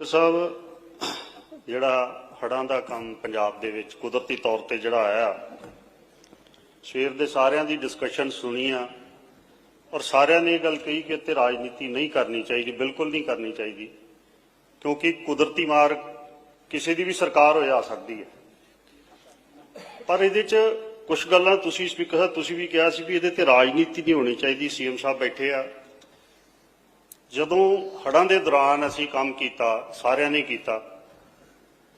ਕਿ ਸਾਹਿਬ ਜਿਹੜਾ ਹੜਾਂ ਦਾ ਕੰਮ ਪੰਜਾਬ ਦੇ ਵਿੱਚ ਕੁਦਰਤੀ ਤੌਰ ਤੇ ਜਿਹੜਾ ਆਇਆ, ਸਵੇਰ ਦੇ ਸਾਰਿਆਂ ਦੀ ਡਿਸਕਸ਼ਨ ਸੁਣੀ ਆ ਔਰ ਸਾਰਿਆਂ ਨੇ ਇਹ ਗੱਲ ਕਹੀ ਕਿ ਇੱਥੇ ਰਾਜਨੀਤੀ ਨਹੀਂ ਕਰਨੀ ਚਾਹੀਦੀ, ਬਿਲਕੁਲ ਨਹੀਂ ਕਰਨੀ ਚਾਹੀਦੀ, ਕਿਉਂਕਿ ਕੁਦਰਤੀ ਮਾਰ ਕਿਸੇ ਦੀ ਵੀ ਸਰਕਾਰ ਹੋ ਜਾ ਸਕਦੀ ਹੈ। ਪਰ ਇਹਦੇ 'ਚ ਕੁਝ ਗੱਲਾਂ ਤੁਸੀਂ ਸਪੀਕਰ ਸਾਹਿਬ, ਤੁਸੀਂ ਵੀ ਕਿਹਾ ਸੀ ਵੀ ਇਹਦੇ ਤੇ ਰਾਜਨੀਤੀ ਨਹੀਂ ਹੋਣੀ ਚਾਹੀਦੀ, ਸੀਐਮ ਸਾਹਿਬ ਬੈਠੇ ਆ। ਜਦੋਂ ਹੜਾਂ ਦੇ ਦੌਰਾਨ ਅਸੀਂ ਕੰਮ ਕੀਤਾ, ਸਾਰਿਆਂ ਨੇ ਕੀਤਾ,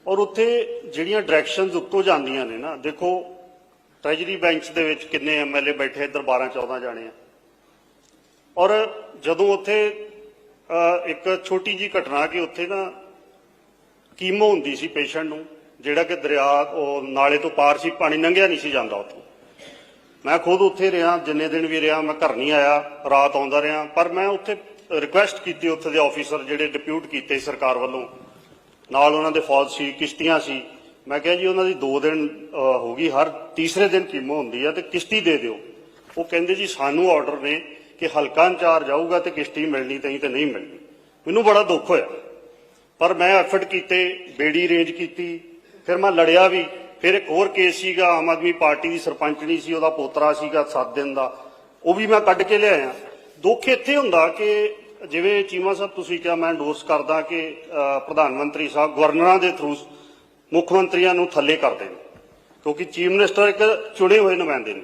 ਔਰ ਉੱਥੇ ਜਿਹੜੀਆਂ ਡਾਇਰੈਕਸ਼ਨਸ ਉੱਤੋਂ ਜਾਂਦੀਆਂ ਨੇ ਨਾ, ਦੇਖੋ ਟ੍ਰੈਜਰੀ ਬੈਂਚ ਦੇ ਵਿੱਚ ਕਿੰਨੇ ਐਮਐਲਏ ਬੈਠੇ, ਇੱਧਰ 12 14 ਜਾਣੇ ਆ। ਔਰ ਜਦੋਂ ਉੱਥੇ ਇੱਕ ਛੋਟੀ ਜੀ ਘਟਨਾ ਕਿ ਉੱਥੇ ਨਾ ਕੀਮੋ ਹੁੰਦੀ ਸੀ ਪੇਸ਼ੈਂਟ ਨੂੰ, ਜਿਹੜਾ ਕਿ ਦਰਿਆ, ਉਹ ਨਾਲੇ ਤੋਂ ਪਾਰ ਸੀ, ਪਾਣੀ ਲੰਘਿਆ ਨਹੀਂ ਸੀ ਜਾਂਦਾ ਉੱਥੋਂ। ਮੈਂ ਖੁਦ ਉੱਥੇ ਰਿਹਾ, ਜਿੰਨੇ ਦਿਨ ਵੀ ਰਿਹਾ, ਮੈਂ ਘਰ ਨਹੀਂ ਆਇਆ, ਰਾਤ ਆਉਂਦਾ ਰਿਹਾ, ਪਰ ਮੈਂ ਉੱਥੇ ਰਿਕੁਐਸਟ ਕੀਤੀ ਉੱਥੇ ਦੇ ਆਫੀਸਰ ਜਿਹੜੇ ਡਿਪਿਊਟ ਕੀਤੇ ਸਰਕਾਰ ਵੱਲੋਂ। ਨਾਲ ਉਹਨਾਂ ਦੇ ਫੌਜ ਸੀ, ਕਿਸ਼ਤੀਆਂ ਸੀ। ਮੈਂ ਕਿਹਾ ਜੀ ਉਹਨਾਂ ਦੀ 2 ਦਿਨ ਹੋ ਗਈ, ਹਰ ਤੀਸਰੇ ਦਿਨ ਕੀਮੋ ਹੁੰਦੀ ਆ ਤੇ ਕਿਸ਼ਤੀ ਦੇ ਦਿਓ। ਉਹ ਕਹਿੰਦੇ ਜੀ ਸਾਨੂੰ ਆਰਡਰ ਨੇ ਕਿ ਹਲਕਾ ਇੰਚਾਰਜ ਆਊਗਾ ਤੇ ਕਿਸ਼ਤੀ ਮਿਲਣੀ ਤਹੀਂ ਤੇ ਨਹੀਂ ਮਿਲਣੀ। ਮੈਨੂੰ ਬੜਾ ਦੁੱਖ ਹੋਇਆ। ਪਰ ਮੈਂ ਐਫਰਟ ਕੀਤੇ, ਬੇੜੀ ਰੇਂਜ ਕੀਤੀ, ਫਿਰ ਮੈਂ ਲੜਿਆ ਵੀ। ਫਿਰ ਇੱਕ ਹੋਰ ਕੇਸ ਸੀਗਾ, ਆਮ ਆਦਮੀ ਪਾਰਟੀ ਦੀ ਸਰਪੰਚਣੀ ਸੀ, ਉਹਦਾ ਪੋਤਰਾ ਸੀਗਾ 7 ਦਿਨ ਦਾ। ਉਹ ਵੀ ਮੈਂ ਕੱਢ ਕੇ ਲਿਆਇਆ। ਦੁੱਖ ਇੱਥੇ ਹੁੰਦਾ ਕਿ ਜਿਵੇਂ ਚੀਮਾ ਸਾਹਿਬ, ਤੁਸੀਂ ਕਿਹਾ ਮੈਂ endorse ਕਰਦਾ ਕਿ ਪ੍ਰਧਾਨ ਮੰਤਰੀ ਸਾਹਿਬ ਗਵਰਨਰਾਂ ਦੇ ਥਰੂ ਮੁੱਖ ਮੰਤਰੀਆਂ ਨੂੰ ਥੱਲੇ ਕਰਦੇ ਨੇ ਕਿਉਂਕਿ ਚੀਫ ਮਿਨਿਸਟਰ ਇੱਕ ਚੁਣੇ ਹੋਏ ਨੁਮਾਇੰਦੇ ਨੇ।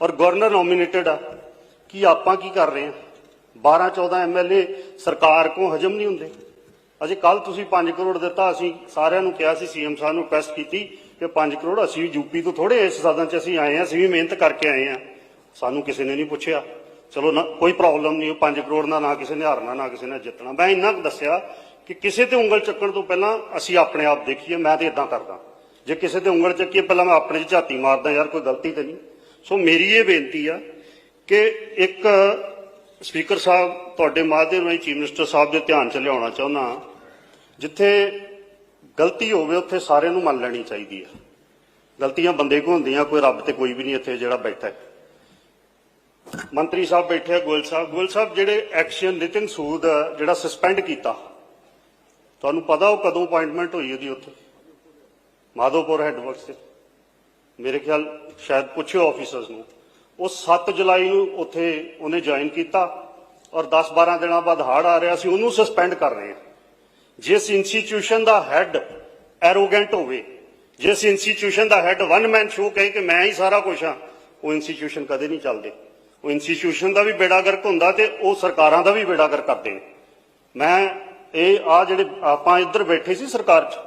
ਔਰ ਗਵਰਨਰ ਨੋਮੀਨੇਟਡ ਆ। ਕਿ ਆਪਾਂ ਕੀ ਕਰ ਰਹੇ ਹਾਂ 12 14 ਐਮਐਲਏ ਸਰਕਾਰ ਕੋ ਹਜਮ ਨਹੀਂ ਹੁੰਦੇ। ਅਜੇ ਕੱਲ ਤੁਸੀਂ 5 ਕਰੋੜ ਦਿੱਤਾ, ਅਸੀਂ ਸਾਰਿਆਂ ਨੂੰ ਕਿਹਾ ਸੀ, ਸੀਐਮ ਸਾਹਿਬ ਨੂੰ ਰਿਕੁਐਸਟ ਕੀਤੀ ਕਿ 5 ਕਰੋੜ, ਅਸੀਂ ਵੀ ਯੂਪੀ ਤੋਂ ਥੋੜੇ ਇਸ ਸਦਨ 'ਚ ਅਸੀਂ ਆਏ ਹਾਂ ਅਸੀਂ ਵੀ ਮਿਹਨਤ ਕਰਕੇ ਆਏ ਹਾਂ ਸਾਨੂੰ ਕਿਸੇ ਨੇ ਨਹੀਂ ਪੁੱਛਿਆ। ਚਲੋ ਨਾ, ਕੋਈ ਪ੍ਰੋਬਲਮ ਨਹੀਂ 5 ਕਰੋੜ ਨਾਲ ਨਾ ਕਿਸੇ ਨੇ ਹਾਰਨਾ, ਨਾ ਕਿਸੇ ਨੇ ਜਿੱਤਣਾ। ਮੈਂ ਇੰਨਾ ਕੁ ਦੱਸਿਆ ਕਿ ਕਿਸੇ ਤੇ ਉਂਗਲ ਚੱਕਣ ਤੋਂ ਪਹਿਲਾਂ ਅਸੀਂ ਆਪਣੇ ਆਪ ਦੇਖੀਏ, ਮੈਂ ਤੇ ਇਦਾਂ ਕਰਦਾ। ਜੇ ਕਿਸੇ ਤੇ ਉਂਗਲ ਚੱਕੀਏ, ਪਹਿਲਾਂ ਮੈਂ ਆਪਣੇ 'ਚ ਝਾਤੀ ਮਾਰਦਾ, ਯਾਰ, ਕੋਈ ਗਲਤੀ ਤੇ ਨਹੀਂ। ਸੋ ਮੇਰੀ ਇਹ ਬੇਨਤੀ ਆ ਕਿ ਇੱਕ ਸਪੀਕਰ ਸਾਹਿਬ ਤੁਹਾਡੇ ਮਾਧਿਅਮ ਰਾਹੀਂ ਚੀਫ ਮਿਨਿਸਟਰ ਸਾਹਿਬ ਦੇ ਧਿਆਨ 'ਚ ਲਿਆਉਣਾ ਚਾਹੁੰਦਾ ਜਿੱਥੇ ਗਲਤੀ ਹੋਵੇ, ਉੱਥੇ ਸਾਰਿਆਂ ਨੂੰ ਮੰਨ ਲੈਣੀ ਚਾਹੀਦੀ ਹੈ ਗਲਤੀਆਂ ਬੰਦੇ ਕੋ ਹੁੰਦੀਆਂ, ਕੋਈ ਰੱਬ ਤੇ ਕੋਈ ਵੀ ਨਹੀਂ ਇੱਥੇ ਜਿਹੜਾ ਬੈਠਾ ਹੈ। ਮੰਤਰੀ ਸਾਹਿਬ ਬੈਠੇ ਆ, ਗੋਇਲ ਸਾਹਿਬ। ਗੋਇਲ ਸਾਹਿਬ, ਜਿਹੜੇ ਐਕਸ਼ਨ ਨਿਤਿਨ ਸੂਦ ਜਿਹੜਾ ਸਸਪੈਂਡ ਕੀਤਾ, ਤੁਹਾਨੂੰ ਪਤਾ ਉਹ ਕਦੋਂ ਅਪਾਇੰਟਮੈਂਟ ਹੋਈ ਉਹਦੀ ਉੱਥੇ? ਮਾਧੋਪੁਰ ਹੈੱਡਵਰਕਸ ਤੇ। ਮੇਰੇ ਖਿਆਲ ਸ਼ਾਇਦ ਪੁੱਛਿਓ ਆਫੀਸਰਸ ਨੂੰ। ਉਹ 7 ਜੁਲਾਈ ਨੂੰ ਉੱਥੇ ਉਹਨੇ ਜੁਆਇਨ ਕੀਤਾ ਔਰ 10-12 ਦਿਨਾਂ ਬਾਅਦ ਹਾੜ ਆ ਰਿਹਾ ਸੀ, ਉਹਨੂੰ ਸਸਪੈਂਡ ਕਰ ਰਹੇ ਹਾਂ ਜਿਸ ਇੰਸਟੀਟਿਊਸ਼ਨ ਦਾ ਹੈੱਡ ਐਰੋਗੈਂਟ ਹੋਵੇ, ਜਿਸ ਇੰਸਟੀਟਿਊਸ਼ਨ ਦਾ ਹੈੱਡ ਵਨ ਮੈਨ ਸ਼ੋ ਕਹੇ ਕਿ ਮੈਂ ਹੀ ਸਾਰਾ ਕੁਝ ਹਾਂ ਉਹ ਇੰਸਟੀਟਿਊਸ਼ਨ ਕਦੇ ਨਹੀਂ ਚੱਲਦੇ। ਉਹ ਇੰਸਟੀਚਿਊਸ਼ਨ ਦਾ ਵੀ ਬੇੜਾ ਗਰਕ ਹੁੰਦਾ ਤੇ ਉਹ ਸਰਕਾਰਾਂ ਦਾ ਵੀ ਬੇੜਾ ਗਰਕ ਕਰਦੇ ਨੇ। ਮੈਂ ਇਹ ਆ ਜਿਹੜੇ ਆਪਾਂ ਇੱਧਰ ਬੈਠੇ ਸੀ ਸਰਕਾਰ 'ਚ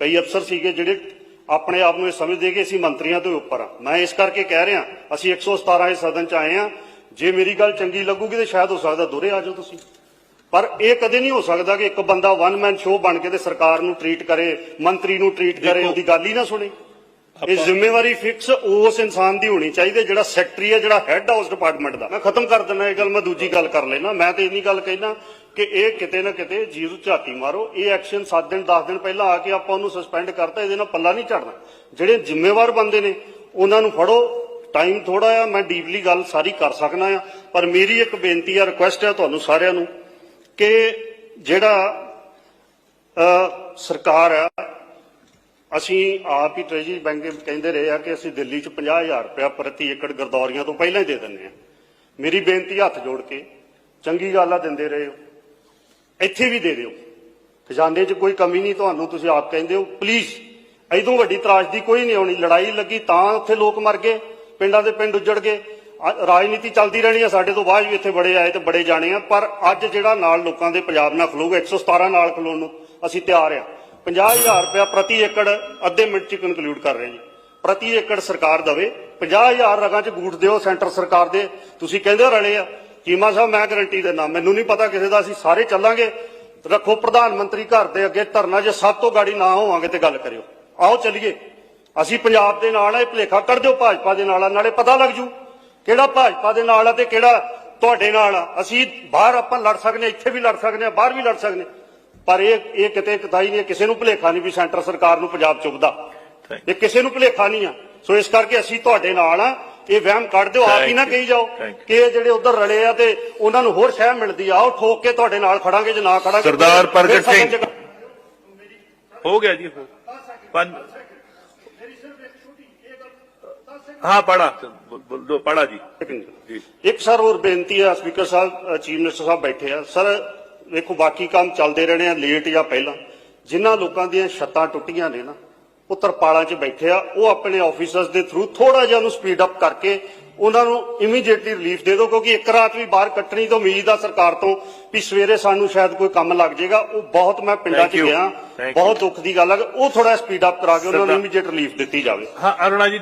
ਕਈ ਅਫਸਰ ਸੀਗੇ ਜਿਹੜੇ ਆਪਣੇ ਆਪ ਨੂੰ ਇਹ ਸਮਝਦੇ ਕਿ ਅਸੀਂ ਮੰਤਰੀਆਂ ਤੋਂ ਉੱਪਰ ਆ ਮੈਂ ਇਸ ਕਰਕੇ ਕਹਿ ਰਿਹਾ ਅਸੀਂ 117 ਇਸ ਸਦਨ 'ਚ ਆਏ ਆ ਜੇ ਮੇਰੀ ਗੱਲ ਚੰਗੀ ਲੱਗੂਗੀ ਤੇ ਸ਼ਾਇਦ ਹੋ ਸਕਦਾ ਦੁਰੇ ਆ ਜਾਓ ਤੁਸੀਂ। ਪਰ ਇਹ ਕਦੇ ਨਹੀਂ ਹੋ ਸਕਦਾ ਕਿ ਇੱਕ ਬੰਦਾ ਵਨ ਮੈਨ ਸ਼ੋਅ ਬਣ ਕੇ ਤੇ ਸਰਕਾਰ ਨੂੰ ਟਰੀਟ ਕਰੇ ਮੰਤਰੀ ਨੂੰ ਟਰੀਟ ਕਰੇ ਉਹਦੀ ਗੱਲ ਹੀ ਨਾ ਸੁਣੇ। ਇਹ ਜ਼ਿੰਮੇਵਾਰੀ ਫਿਕਸ ਉਸ ਇਨਸਾਨ ਦੀ ਹੋਣੀ ਚਾਹੀਦੀ ਹੈ, ਜਿਹੜਾ ਸੈਕਟਰੀ ਹੈ, ਜਿਹੜਾ ਹੈੱਡ ਆ ਉਸ ਡਿਪਾਰਟਮੈਂਟ ਦਾ। ਮੈਂ ਖਤਮ ਕਰ ਦਿੰਦਾ ਇਹ ਗੱਲ, ਮੈਂ ਦੂਜੀ ਗੱਲ ਕਰ ਲੈਣਾ ਮੈਂ ਤੇ ਇੰਨੀ ਗੱਲ ਕਹਿਣਾ ਕਿ ਇਹ ਕਿਤੇ ਨਾ ਕਿਤੇ ਜੀਰੂ ਝਾਤੀ ਮਾਰੋ। ਇਹ ਐਕਸ਼ਨ 7 ਦਿਨ 10 ਦਿਨ ਪਹਿਲਾਂ ਆ ਕੇ ਆਪਾਂ ਉਹਨੂੰ ਸਸਪੈਂਡ ਕਰਤਾ, ਇਹਦੇ ਨਾਲ ਪੱਲਾ ਨਹੀਂ ਝੜਨਾ। ਜਿਹੜੇ ਜ਼ਿੰਮੇਵਾਰ ਬੰਦੇ ਨੇ, ਉਹਨਾਂ ਨੂੰ ਫੜੋ। ਟਾਈਮ ਥੋੜਾ ਆ, ਮੈਂ ਡੀਪਲੀ ਗੱਲ ਸਾਰੀ ਕਰ ਸਕਣਾ ਆ। ਪਰ ਮੇਰੀ ਇੱਕ ਬੇਨਤੀ ਆ ਰਿਕੁਐਸਟ ਆ ਤੁਹਾਨੂੰ ਸਾਰਿਆਂ ਨੂੰ ਕਿ ਜਿਹੜਾ ਸਰਕਾਰ ਆ ਅਸੀਂ ਆਪ ਹੀ ਟ੍ਰੈਜਰੀ ਬੈਂਕ ਕਹਿੰਦੇ ਰਹੇ ਆ ਕਿ ਅਸੀਂ ਦਿੱਲੀ 'ਚ 50000 ਰੁਪਇਆ ਪ੍ਰਤੀ ਏਕੜ ਗਰਦੌਰੀਆਂ ਤੋਂ ਪਹਿਲਾਂ ਹੀ ਦੇ ਦਿੰਦੇ ਆ। ਮੇਰੀ ਬੇਨਤੀ ਹੱਥ ਜੋੜ ਕੇ ਚੰਗੀ ਗੱਲ ਆ ਦਿੰਦੇ ਰਹੇ ਹੋ। ਇੱਥੇ ਵੀ ਦੇ ਦਿਓ। ਖਜ਼ਾਨੇ 'ਚ ਕੋਈ ਕਮੀ ਨਹੀਂ, ਤੁਹਾਨੂੰ ਤੁਸੀਂ ਆਪ ਕਹਿੰਦੇ ਹੋ ਪਲੀਜ਼ ਐਦੋਂ ਵੱਡੀ ਤਰਾਸ਼ਦੀ ਕੋਈ ਨਹੀਂ ਆਉਣੀ। ਲੜਾਈ ਲੱਗੀ ਤਾਂ ਉੱਥੇ ਲੋਕ ਮਰ ਗਏ, ਪਿੰਡਾਂ ਦੇ ਪਿੰਡ ਉੱਜੜ ਗਏ। ਰਾਜਨੀਤੀ ਚੱਲਦੀ ਰਹਿਣੀ ਆ, ਸਾਡੇ ਤੋਂ ਬਾਅਦ ਵੀ ਇੱਥੇ ਬੜੇ ਆਏ ਤੇ ਬੜੇ ਜਾਣੇ ਆ, ਪਰ ਅੱਜ ਜਿਹੜਾ ਨਾਲ ਲੋਕਾਂ ਦੇ ਪੰਜਾਬ ਨਾਲ ਖਲੋਗਾ 117 ਨਾਲ ਖਲੋਣ ਨੂੰ ਅਸੀਂ ਤਿਆਰ ਆ। 50000 ਰੁਪਇਆ ਪ੍ਰਤੀ ਏਕੜ ਅੱਧੇ ਮਿੰਟ ਚ ਕਨਕਲੂਡ ਕਰ ਰਹੇ ਜੀ। ਪ੍ਰਤੀ ਏਕੜ ਸਰਕਾਰ ਦਵੇ। 50000 ਰਗਾਂ ਚ ਗੂਠ ਦਿਓ ਸੈਂਟਰ ਸਰਕਾਰ ਦੇ। ਤੁਸੀਂ ਕਹਿੰਦੇ ਹੋ ਰਲੇ ਆ। ਚੀਮਾ ਸਾਹਿਬ, ਮੈਂ ਗਰੰਟੀ ਦਿੰਦਾ, ਮੈਨੂੰ ਨਹੀਂ ਪਤਾ ਕਿਸੇ ਦਾ, ਅਸੀਂ ਸਾਰੇ ਚੱਲਾਂਗੇ। ਰੱਖੋ ਪ੍ਰਧਾਨ ਮੰਤਰੀ ਘਰ ਦੇ ਅੱਗੇ ਧਰਨਾ, ਜੇ ਸਭ ਤੋਂ ਗਾੜੀ ਨਾ ਹੋਵਾਂਗੇ ਤੇ ਗੱਲ ਕਰਿਓ। ਆਓ ਚੱਲੀਏ। ਅਸੀਂ ਪੰਜਾਬ ਦੇ ਨਾਲ ਆ, ਇਹ ਭਲੇਖਾ ਕੱਢ ਦਿਓ, ਭਾਜਪਾ ਦੇ ਨਾਲ ਆ, ਨਾਲੇ ਪਤਾ ਲੱਗ ਜੂ ਕਿਹੜਾ ਭਾਜਪਾ ਦੇ ਨਾਲ ਆ ਤੇ ਕਿਹੜਾ ਤੁਹਾਡੇ ਨਾਲ ਆ। ਅਸੀਂ ਬਾਹਰ ਆਪਾਂ ਲੜ ਸਕਦੇ ਹਾਂ, ਇੱਥੇ ਵੀ ਲੜ ਸਕਦੇ ਹਾਂ, ਬਾਹਰ ਵੀ ਲੜ ਸਕਦੇ ਪਰ ਇਹ ਇਹ ਕਿਤੇ ਕਤਾਈ ਨਹੀਂ ਕਿਸੇ ਨੂੰ ਭੁਲੇਖਾ ਨਹੀਂ ਵੀ ਸੈਂਟਰ ਸਰਕਾਰ ਨੂੰ ਪੰਜਾਬ ਚੁੱਕਦਾ। Thank ਇਹ ਕਿਸੇ ਨੂੰ ਭੁਲੇਖਾ ਨਹੀਂ ਆ। ਸੋ ਇਸ ਕਰਕੇ ਅਸੀਂ ਤੁਹਾਡੇ ਨਾਲ ਆ। ਇਹ ਵਹਿਮ ਕੱਢ ਦਿਓ ਆਪ ਹੀ ਨਾ. ਕਹੀ ਜਾਓ. ਕਿ ਇਹ ਜਿਹੜੇ ਉਧਰ ਰਲੇ ਆ ਤੇ ਉਹਨਾਂ ਨੂੰ ਹੋਰ ਸ਼ਹਿ ਮਿਲਦੀ ਆ। ਉਹ ਠੋਕ ਕੇ ਤੁਹਾਡੇ ਨਾਲ ਖੜਾਂਗੇ ਜੇ ਨਾ ਖੜਾਂਗੇ ਸਰਦਾਰ ਪ੍ਰਗਟ ਸਿੰਘ। ਹੋ ਗਿਆ ਜੀ ਹੋ। ਪੰਜ ਹਾਂ ਪੜਾ ਪੜਾ ਜੀ ਜੀ। ਇੱਕ ਸਰ ਹੋਰ ਬੇਨਤੀ ਆ ਸਪੀਕਰ ਸਾਹਿਬ ਚੀਫ ਮਿਨਿਸਟਰ ਸਾਹਿਬ ਬੈਠੇ ਆ। ਸਰ ਵੇਖੋ ਬਾਕੀ ਕੰਮ ਚੱਲਦੇ ਰਹਿਣੇ ਆ ਲੇਟ ਜਾਂ ਪਹਿਲਾਂ ਜਿਨ੍ਹਾਂ ਲੋਕਾਂ ਦੀਆਂ ਛੱਤਾਂ ਟੁੱਟੀਆਂ ਨੇ ਨਾ ਉਹ ਤਰਪਾਲਾਂ 'ਚ ਬੈਠੇ ਆ ਉਹ ਆਪਣੇ ਆਫੀਸਰਸ ਦੇ ਥਰੂ ਥੋੜਾ ਜਿਹਾ ਉਹਨੂੰ ਸਪੀਡ ਅਪ ਕਰਕੇ ਉਹਨਾਂ ਨੂੰ ਇਮੀਡੀਏਟਲੀ ਰਿਲੀਫ ਦੇ ਦਿਓ ਕਿਉਂਕਿ ਇੱਕ ਰਾਤ ਵੀ ਬਾਹਰ ਕੱਟਣੀ ਤੋਂ ਉਮੀਦ ਆ ਸਰਕਾਰ ਤੋਂ ਵੀ ਸਵੇਰੇ ਸਾਨੂੰ ਸ਼ਾਇਦ ਕੋਈ ਕੰਮ ਲੱਗ ਜਾਏਗਾ ਉਹ ਬਹੁਤ ਮੈਂ ਪਿੰਡਾਂ 'ਚ. ਗਿਆ. ਬਹੁਤ ਦੁੱਖ ਦੀ ਗੱਲ ਹੈ ਉਹ ਥੋੜਾ ਸਪੀਡ ਅਪ ਕਰਾ ਕੇ ਉਹਨਾਂ ਨੂੰ ਇਮੀਡੀਏਟ ਰਿਲੀਫ ਦਿੱਤੀ ਜਾਵੇ ਹਾਂ ਅਰੁਣਾ ਜੀ